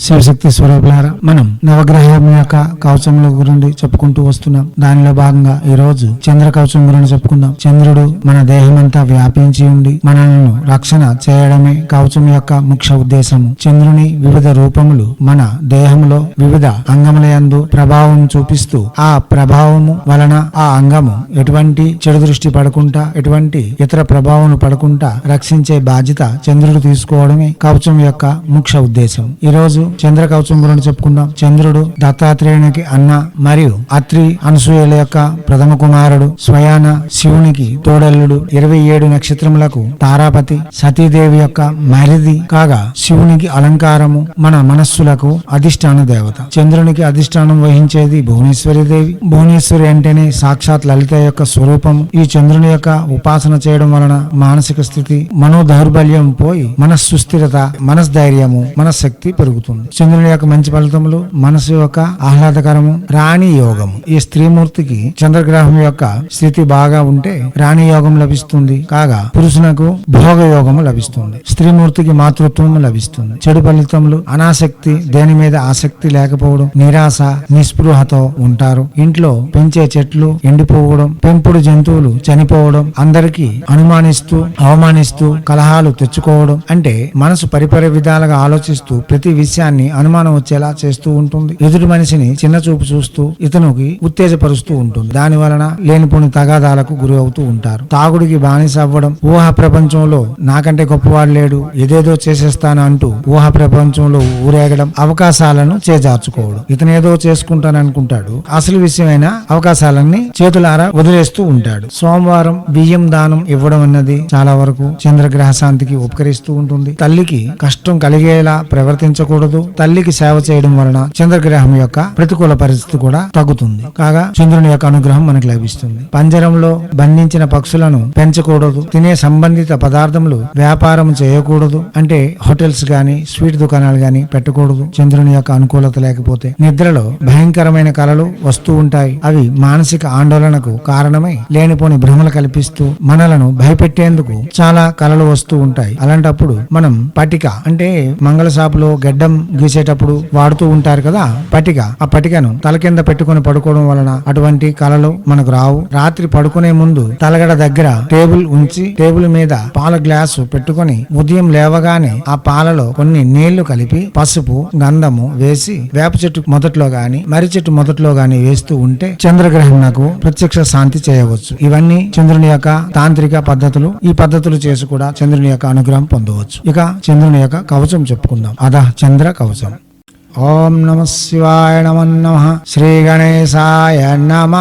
శివశక్తి స్వరూపులారా మనం నవగ్రహం యొక్క కవచముల గురించి చెప్పుకుంటూ వస్తున్నాం. దానిలో భాగంగా ఈ రోజు చంద్ర కవచం గురించి చెప్పుకుందాం. చంద్రుడు మన దేహం అంతా వ్యాపించి ఉండి మనల్ని రక్షణ చేయడమే కవచం యొక్క ముఖ్య ఉద్దేశము. చంద్రుని వివిధ రూపములు మన దేహంలో వివిధ అంగముల యందు ప్రభావం చూపిస్తూ ఆ ప్రభావము వలన ఆ అంగము ఎటువంటి చెడు దృష్టి పడకుండా ఎటువంటి ఇతర ప్రభావం పడకుండా రక్షించే బాధ్యత చంద్రుడు తీసుకోవడమే కవచం యొక్క ముఖ్య ఉద్దేశం. ఈ రోజు చంద్ర కవచం గురించి చెప్పుకుందాం చంద్రుడు దత్తాత్రేయునికి అన్న మరియు అత్రి అనసూయల యొక్క ప్రథమ కుమారుడు స్వయాన శివునికి తోడల్లుడు. ఇరవై ఏడు నక్షత్రములకు తారాపతి సతీదేవి యొక్క మరిది కాగా శివునికి అలంకారము మన మనస్సులకు అధిష్టాన దేవత. చంద్రునికి అధిష్టానం వహించేది భువనేశ్వరి దేవి. భువనేశ్వరి అంటేనే సాక్షాత్ లలిత యొక్క స్వరూపం. ఈ చంద్రుని యొక్క ఉపాసన చేయడం వలన మానసిక స్థితి మనో దౌర్బల్యం పోయి మనస్సుస్థిరత మనస్థైర్యము మనశక్తి పెరుగుతుంది. చంద్రుని యొక్క మంచి ఫలితములు మనసు యొక్క ఆహ్లాదకరము రాణి యోగము. ఈ స్త్రీమూర్తికి చంద్రగ్రహం యొక్క స్థితి బాగా ఉంటే రాణి యోగం లభిస్తుంది. కాగా పురుషునకు భోగ యోగము లభిస్తుంది. స్త్రీమూర్తికి మాతృత్వము లభిస్తుంది. చెడు ఫలితములు అనాసక్తి దేని మీద ఆసక్తి లేకపోవడం నిరాశ నిస్పృహతో ఉంటారు. ఇంట్లో పెంచే చెట్లు ఎండిపోవడం పెంపుడు జంతువులు చనిపోవడం అందరికీ అనుమానిస్తూ అవమానిస్తూ కలహాలు తెచ్చుకోవడం అంటే మనసు పరిపరి విధాలుగా ఆలోచిస్తూ ప్రతి విషయాన్ని అనుమానం వచ్చేలా చేస్తూ ఉంటుంది. ఎదుటి మనిషిని చిన్న చూపు చూస్తూ ఇతనికి ఉత్తేజపరుస్తూ ఉంటుంది. దాని వలన లేనిపోని తగాదాలకు గురి అవుతూ ఉంటారు. తాగుడికి బానిస అవ్వడం ఊహ ప్రపంచంలో నాకంటే గొప్పవాడు లేడు ఏదేదో చేసేస్తాను అంటూ ఊహ ప్రపంచంలో ఊరేగడం అవకాశాలను చేజార్చుకోవడం. ఇతను ఏదో చేసుకుంటాననుకుంటాడు. అసలు విషయమైన అవకాశాలన్నీ చేతులారా వదిలేస్తూ ఉంటాడు. సోమవారం బియ్యం దానం ఇవ్వడం అన్నది చాలా వరకు చంద్రగ్రహ శాంతికి ఉపకరిస్తూ ఉంటుంది. తల్లికి కష్టం కలిగేలా ప్రవర్తించకూడదు. తల్లికి సేవ చేయడం వలన చంద్రగ్రహం యొక్క ప్రతికూల పరిస్థితి కూడా తగ్గుతుంది. కాగా చంద్రుని యొక్క అనుగ్రహం మనకు లభిస్తుంది. పంజరంలో బంధించిన పక్షులను పెంచకూడదు. తినే సంబంధిత పదార్థములు వ్యాపారం చేయకూడదు. అంటే హోటల్స్ గాని స్వీట్ దుకాణాలు గాని పెట్టకూడదు. చంద్రుని యొక్క అనుకూలత లేకపోతే నిద్రలో భయంకరమైన కళలు వస్తూ ఉంటాయి. అవి మానసిక ఆందోళనకు కారణమై లేనిపోని భ్రమలు కల్పిస్తూ మనలను భయపెట్టేందుకు చాలా కళలు వస్తూ ఉంటాయి. అలాంటప్పుడు మనం పటిక అంటే మంగళ షాపులో గడ్డం గీసేటప్పుడు వాడుతూ ఉంటారు కదా పటిక. ఆ పటికను తల కింద పెట్టుకొని పడుకోవడం వలన అటువంటి కలలు మనకు రావు. రాత్రి పడుకునే ముందు తలగడ దగ్గర టేబుల్ ఉంచి టేబుల్ మీద పాల గ్లాసు పెట్టుకొని ఉదయం లేవగానే ఆ పాలలో కొన్ని నీళ్ళు కలిపి పసుపు గంధము వేసి వేప చెట్టు మొదట్లో గాని మర్రి చెట్టు మొదట్లో గాని వేస్తూ ఉంటే చంద్రగ్రహం నాకు ప్రత్యక్ష శాంతి చేయవచ్చు. ఇవన్నీ చంద్రుని యొక్క తాంత్రిక పద్ధతులు. ఈ పద్ధతులు చేసి కూడా చంద్రుని యొక్క అనుగ్రహం పొందవచ్చు. ఇక చంద్రుని యొక్క కవచం చెప్పుకుందాం. అదా చంద్ర కవచం ఓం నమ శివాయ నమ నమ శ్రీ గణేశాయ నమ.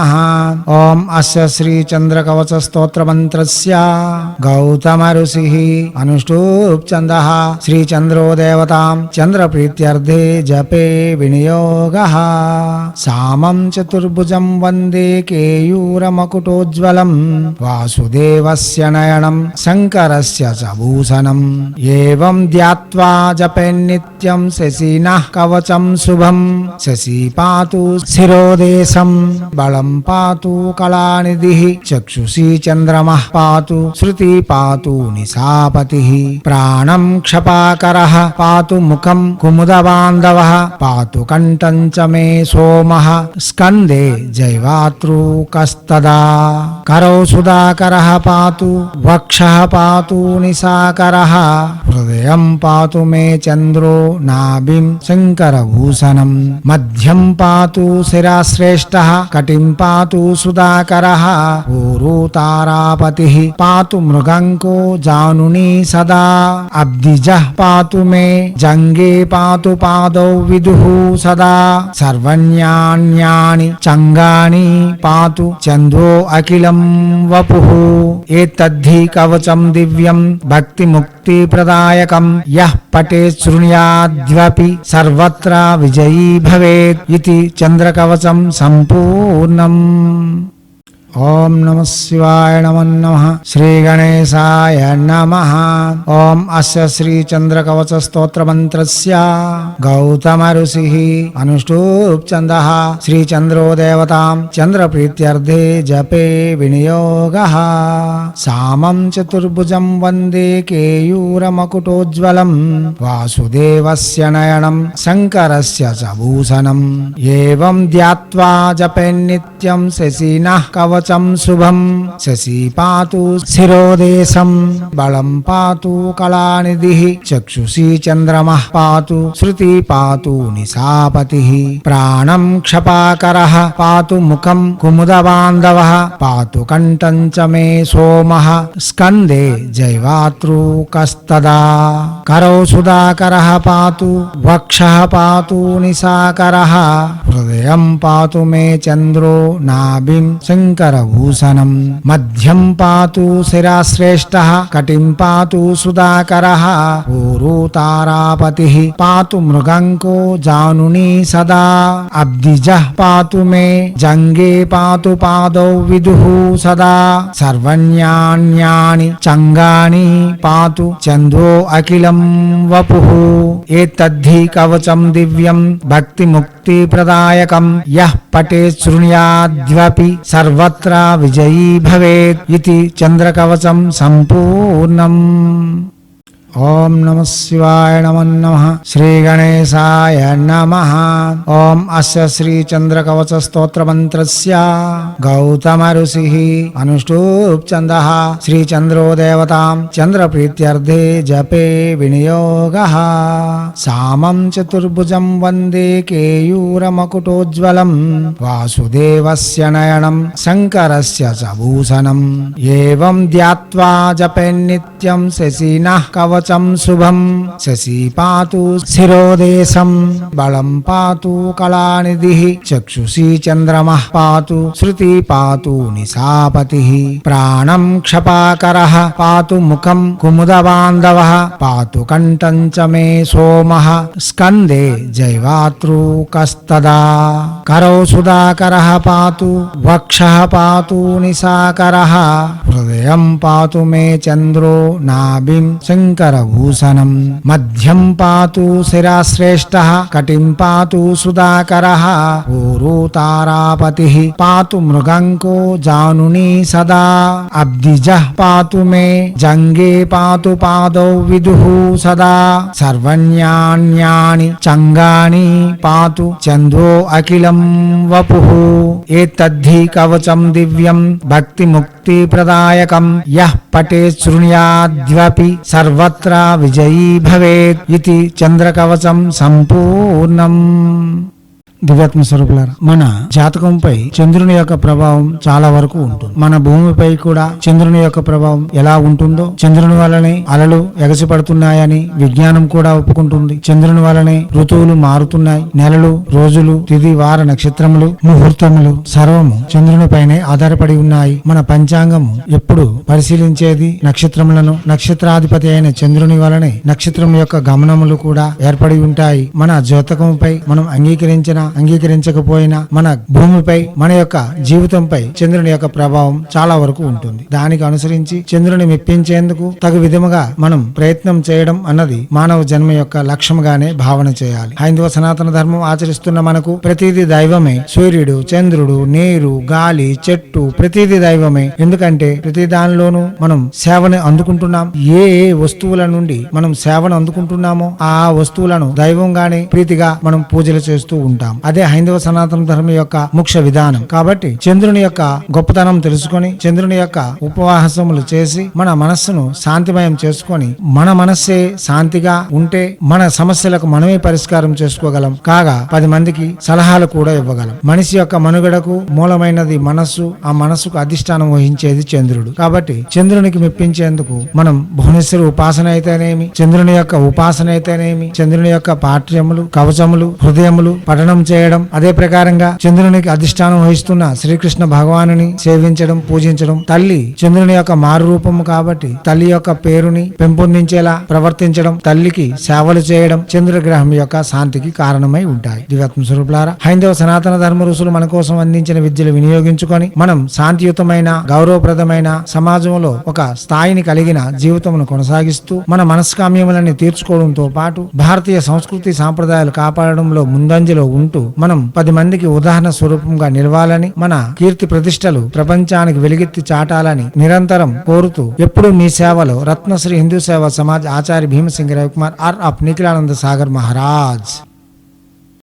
ఓం అస్య శ్రీ చంద్ర కవచ స్తోత్ర మంత్రస్య గౌతమ ఋషి అనుష్టూప్ చంద శ్రీ చంద్రో దేవతాం చంద్ర ప్రీత్యర్థే జపే వినియోగ. సామం చతుర్భుజం వందే కేయూరమకుటోజ్వలం. వాసుదేవస్య నయనం శంకరస్య చ భూషణం. ఏవం ధ్యాత్వా నిత్యం శశినః కవచం वचम शुभम शशि पातु शिरोदेशम बलम पातु कलानिधि। चक्षुषी चंद्रमा पातु श्रुति पातु निशापति। प्राणम क्षपाकर पातु मुखम कुमुद बांधव पातु कंठं च मे सोम। स्कंदे जैवातृकस्तदा करो सुधाकर पातु वक्ष पातु निशाकर। हृदय पा मे चन्द्रो शंकर शङ्करभूषणम् मध्यम पा शिरा श्रेष्ठ पातु पा ऊरु तारापतिः पा मृगंको जानुनी सदा। अब्दिज पा मे जंगे पा पाद विदु सदा। सर्वण्यान्यानि चंगा पा चंद्रो अखिल वपु। एक कवचं दिव्यं भक्तिमुक्त ప్రదాయకం యః పటే శృణుయాద్వపి సర్వత్ర విజయీ భవేత్ ఇది చంద్రకవచం సంపూర్ణం ఓం నమ శివాయ నమో నమ శ్రీ గణేశాయ నమ. ఓం అస్య శ్రీ చంద్ర కవచ స్తోత్ర మంత్రస్య. గౌతమ ఋషి అనుష్ఠూప్ చంద. శ్రీ చంద్రో దేవతాం చంద్ర ప్రీత్యర్థే జపే వినియోగ. సామం చతుర్భుజం వందే కేయూరమకుటోజ్వలం. వాసుదేవస్య నయనం శంకరస్య చ భూషణం. ఏవం ధ్యాత్వా నిత్యం శశిన కవచ वाचम शुभम शशि पातु शिरोदेशम बलम पातु कलानिधि। चक्षुषी चंद्रमा पातु श्रुति पातु निशापति। प्राणम क्षपाकर पातु मुखम कुमुद बांधव पातु कंठं च मे सोम। स्कंदे जैवातृकदा करो सुधाक पातु वक्ष पातु निशाकर। हृदय पातु मे चंद्रो नाभिम शंकर करभूषणम् मध्यम् पातु शिराश्रेष्ठः कटिम् पातु सुधाकरः ऊरु तारापतिः, पातु मृगङ्को जानुनी सदा। अब्धिजः पातु मे, जङ्गे पातु पादौ विदुः सदा। सर्वण्यान्यानि चङ्गानि पातु चन्द्रो अखिलम् वपुः। एतद्धि कवचम् दिव्यम् भक्तिमुक्त ప్రదాయకం యః పటే శృణుయాద్వపి సర్వత్రా విజయీ భవేత్ ఇది చంద్రకవచం సంపూర్ణం ఓం నమ శివాయ నమో నమ శ్రీ గణేశాయ నమ. ఓం అస్య శ్రీ చంద్ర కవచ స్తోత్ర మంత్రస్య గౌతమ ఋషి అనుష్ఠూప్ చంద శ్రీ చంద్రో దేవతాం చంద్ర ప్రీత్యర్థే జపే వినియోగ. సామం చతుర్భుజం వందే కేయూరమకుటోజ్వలం. వాసుదేవస్య నయనం శంకరస్య చ భూషణం. ఏవం ధ్యాత్వా నిత్యం శశినః కవచం वचम शुभम शशि पातु शिरोदेशम बलम पातु कलानिधि। चक्षुषी चंद्रमा पातु श्रुति पातु निशापति। प्राणम क्षपाकर पातु मुखम कुमुद बांधव पातु कंटं च मे सोम। स्कंदे जैवातृकस्तदा करो सुधाक पातु वक्ष पातु निशाकर। हृदय पातु मे चंद्रो नाभिम शंकर करभूषणम्। मध्यम् पातु शिराश्रेष्ठः कटिम् पातु सुधाकरः ऊरु तारापतिः, पातु मृगङ्को जानुनी सदा। अब्धिजः पातु मे, जङ्गे पातु पादौ विदुः सदा। सर्वण्यान्यानि चङ्गानि पातु चन्द्रो अखिलम् वपुः। एतद्धि कवचम् दिव्यम्, भक्तिमुक्तिप्रदायकम्। यः పటే శృణుయాద్వపి సర్వత్రా విజయీ భవేత్ ఇది చంద్రకవచం సంపూర్ణం దివ్యాత్మ స్వరూపులారా మన జాతకంపై చంద్రుని యొక్క ప్రభావం చాలా వరకు ఉంటుంది. మన భూమిపై కూడా చంద్రుని యొక్క ప్రభావం ఎలా ఉంటుందో చంద్రుని వల్లనే అలలు ఎగసిపడుతున్నాయని విజ్ఞానం కూడా ఒప్పుకుంటుంది. చంద్రుని వల్లనే ఋతువులు మారుతున్నాయి. నెలలు రోజులు తిది వార నక్షత్రములు ముహూర్తములు సర్వము చంద్రునిపైనే ఆధారపడి ఉన్నాయి. మన పంచాంగము ఎప్పుడు పరిశీలించేది నక్షత్రములను? నక్షత్రాధిపతి అయిన చంద్రుని వలనే నక్షత్రం యొక్క గమనములు కూడా ఏర్పడి ఉంటాయి. మన జాతకంపై మనం అంగీకరించిన అంగీకరించకపోయినా మన భూమిపై మన యొక్క జీవితంపై చంద్రుని యొక్క ప్రభావం చాలా వరకు ఉంటుంది. దానికి అనుసరించి చంద్రుని మెప్పించేందుకు తగు విధముగా మనం ప్రయత్నం చేయడం అన్నది మానవ జన్మ యొక్క లక్ష్యంగానే భావన చేయాలి. హైందవ సనాతన ధర్మం ఆచరిస్తున్న మనకు ప్రతిదీ దైవమే. సూర్యుడు చంద్రుడు నీరు గాలి చెట్టు ప్రతిదీ దైవమే. ఎందుకంటే ప్రతి దానిలోనూ మనం సేవని అందుకుంటున్నాం. ఏ ఏ వస్తువుల నుండి మనం సేవను అందుకుంటున్నామో ఆ వస్తువులను దైవంగానే ప్రీతిగా మనం పూజలు చేస్తూ ఉంటాం. అదే హైందవ సనాతన ధర్మం యొక్క ముఖ్య విధానం. కాబట్టి చంద్రుని యొక్క గొప్పతనం తెలుసుకొని చంద్రుని యొక్క ఉపవాసములు చేసి మన మనస్సును శాంతిమయం చేసుకొని మన మనస్సే శాంతిగా ఉంటే మన సమస్యలకు మనమే పరిష్కారం చేసుకోగలం. కాగా పది మందికి సలహాలు కూడా ఇవ్వగలం. మనిషి యొక్క మనుగడకు మూలమైనది మనస్సు ఆ మనస్సుకు అధిష్టానం వహించేది చంద్రుడు. కాబట్టి చంద్రునికి మెప్పించేందుకు మనం భువనేశ్వరి ఉపాసన అయితేనేమి చంద్రుని యొక్క ఉపాసన అయితేనేమి చంద్రుని యొక్క పాఠ్యములు కవచములు హృదయములు పఠనం చేయడం అదే ప్రకారంగా చంద్రునికి అధిష్టానం వహిస్తున్న శ్రీకృష్ణ భగవానుని సేవించడం పూజించడం తల్లి చంద్రుని యొక్క మారు రూపము కాబట్టి తల్లి యొక్క పేరుని పెంపొందించేలా ప్రవర్తించడం తల్లికి సేవలు చేయడం చంద్రగ్రహం యొక్క శాంతికి కారణమై ఉంటాయి. దివ్యాత్మ స్వరూపులారా హైందవ సనాతన ధర్మ ఋషులు మన కోసం అందించిన విద్యలు వినియోగించుకొని మనం శాంతియుతమైన గౌరవప్రదమైన సమాజంలో ఒక స్థాయిని కలిగిన జీవితమును కొనసాగిస్తూ మన మనస్కామ్యములన్నీ తీర్చుకోవడంతో పాటు భారతీయ సంస్కృతి సాంప్రదాయాలు కాపాడడంలో ముందంజలో ఉంటూ మనం పది మందికి ఉదాహరణ స్వరూపంగా నిలవాలని మన కీర్తి ప్రతిష్టలు ప్రపంచానికి వెలుగెత్తి చాటాలని నిరంతరం కోరుతూ ఎప్పుడూ మీ సేవలో రత్నశ్రీ హిందూ సేవ సమాజ్ ఆచార్య భీమసింగ్ రవికుమార్ ఆర్ ఆఫ్ నిఖిలానంద సాగర్ మహారాజ్.